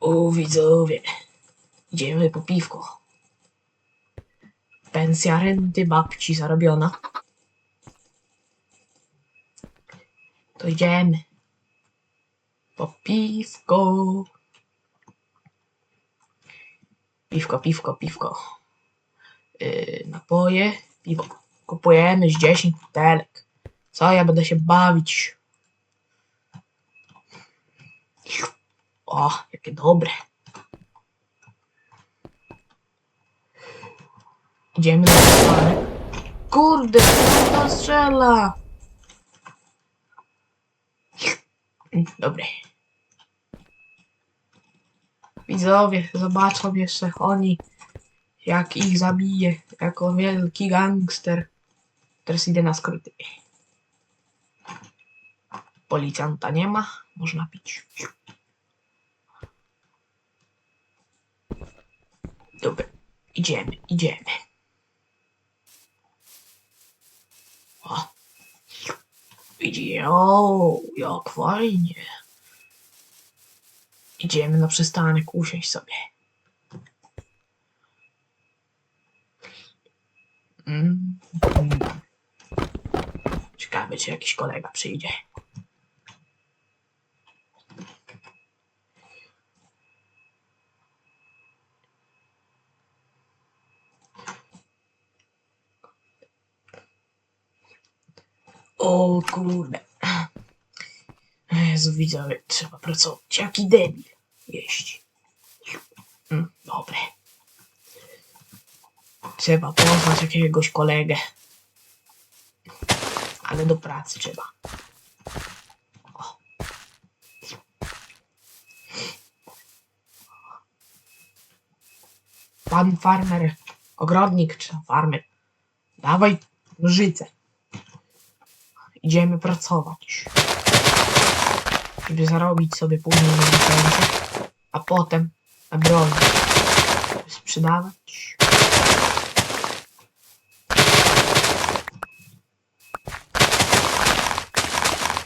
O widzowie, idziemy po piwko. Pensja renty babci zarobiona. To idziemy. Po piwko. Piwko, piwko, piwko. Yy, napoje, piwo. Kupujemy z 10 butelek. Co ja będę się bawić? O, jakie dobre. Idziemy na stronę. Kurde, kto strzela? Dobre. Widzowie, zobaczą jeszcze oni, jak ich zabije, jako wielki gangster. Teraz idę na skróty. Policjanta nie ma, można pić. Dobra, idziemy, idziemy. O. Idzie, o, jak fajnie. Idziemy na przystanek, usiąść sobie. Mm. Ciekawe, czy jakiś kolega przyjdzie. O kurde. Jezu, widzowie, trzeba pracować. Jaki debil. Jeść. Mm, dobre. Trzeba pozwać jakiegoś kolegę. Ale do pracy trzeba. O. Pan farmer, ogrodnik czy farmer, dawaj nożyce. Idziemy pracować. Żeby zarobić sobie później na licencję, a potem na broń sprzedawać.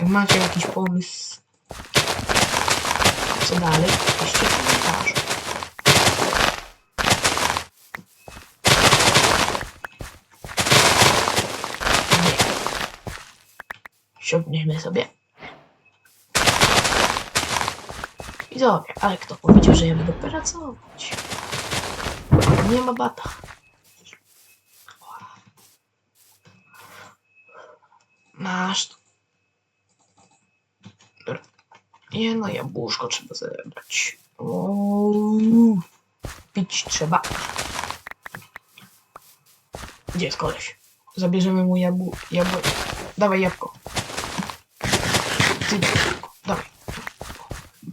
Jak macie jakiś pomysł, co dalej, w komentarzu. Nie. Siągniemy sobie. Widzowie, ale kto powiedział, że ja będę pracować? Nie ma bata. Masz tu. Dobra. No, jabłuszko trzeba zebrać. Uuu. Pić trzeba. Gdzie jest koleś? Zabierzemy mu jabłko. Jabł... Dawaj jabłko. Dawaj.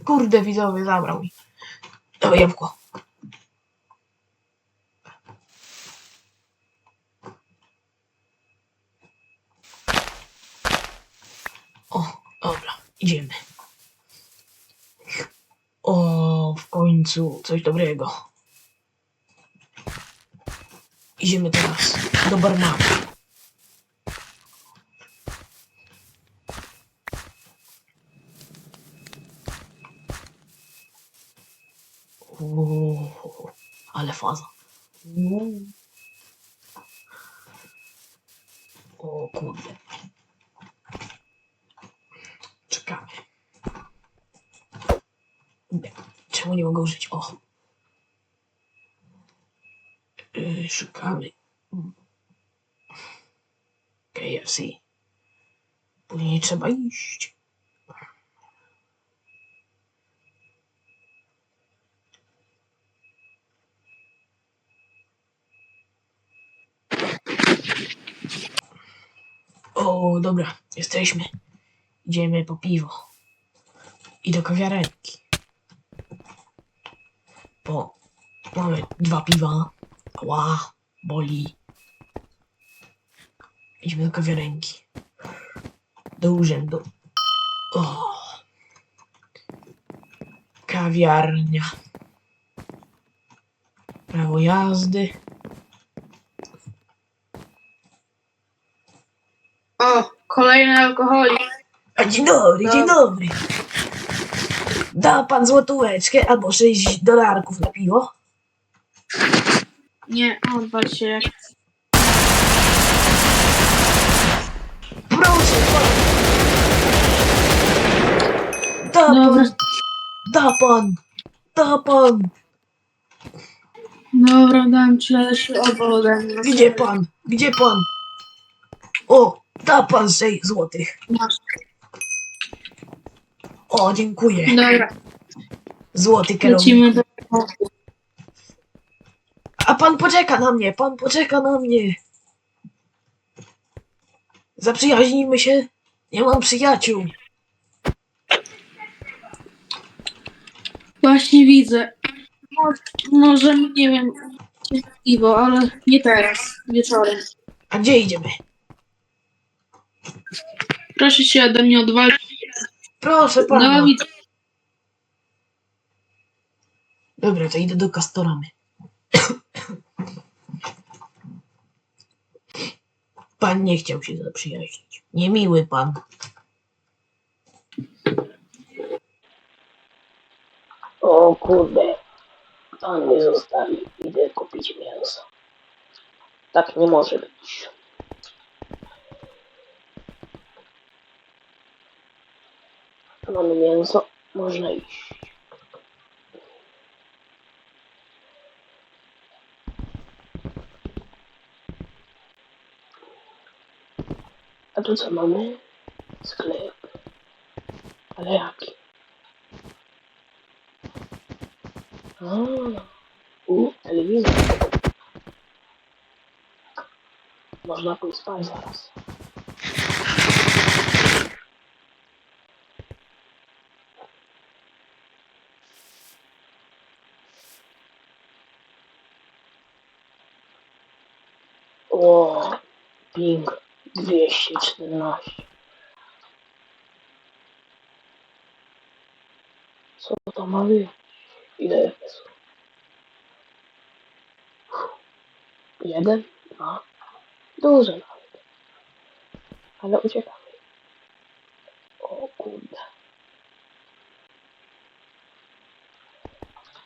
Kurde, widzowie, zabrał mi. Dawaj jabłko. O, dobra, idziemy. O, w końcu coś dobrego. Idziemy teraz do barmana. Ale faza. O kurde. Czekamy. Nie, Czemu nie mogę użyć? O. Yy, szukamy. KFC. Później trzeba iść. Dobra, jesteśmy. Idziemy po piwo. I do kawiarenki. Po. Mamy dwa piwa. Ła, boli. Idziemy do kawiarenki. Do urzędu. O. Kawiarnia. Prawo jazdy. O, kolejny alkoholik. A dzień dobry, dzień dobry. Da pan złotóweczkę albo 6 dolarków na piwo? Nie, odwal się jak Proszę pan! Da Dobra, pan! Da pan! Da pan! dobra, dam ci, ale się odwal ode mnie. Gdzie pan? Gdzie pan? O! Da pan 6 złotych. Masz. O, dziękuję. Dobra, Złoty kierownik. lecimy do A pan poczeka na mnie, pan poczeka na mnie. Zaprzyjaźnijmy się. Nie mam przyjaciół. Właśnie widzę. Mo- Może, nie wiem, piwo, ale nie teraz, wieczorem. A gdzie idziemy? Proszę się ode mnie odwalić. Proszę pana. Dawid, Dobra, to idę do Kastoramy. Pan nie chciał się zaprzyjaźnić. Niemiły pan. O kurde. Pan mnie zostawi. Idę kupić mięso. Tak nie może być. Mamy mięso. Można iść. A tu co mamy? Sklep. Ale jaki? A, u, telewizor. Można pójść spać zaraz. O, ping 214. Co to ma być? Ile jest? Jeden? Dwa? Dużo nawet. Ale uciekamy. O kurde.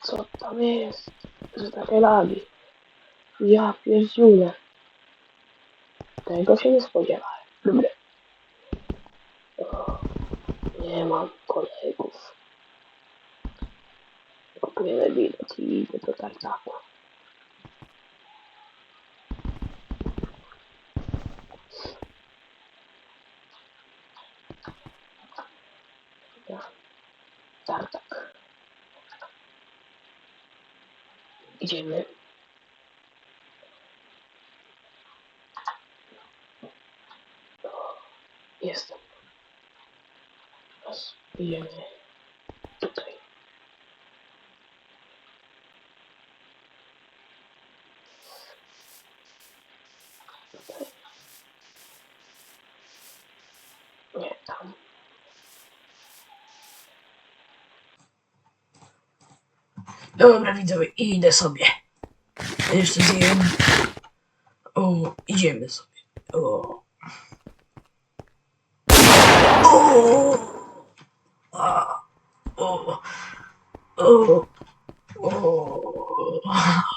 Co tam jest? Że takie lagi. Ja pierdziule. Tego się nie spodziewałem. Dobra. Nie mam kolegów. Kupujemy bilet i idę do tartaku. Tartak. Idziemy. Jestem. Idziemy tutaj. Tutaj. Nie, tam. Dobra, widzowie, idę sobie. Jeszcze zjem. O, idziemy sobie. O! A! O! O! O!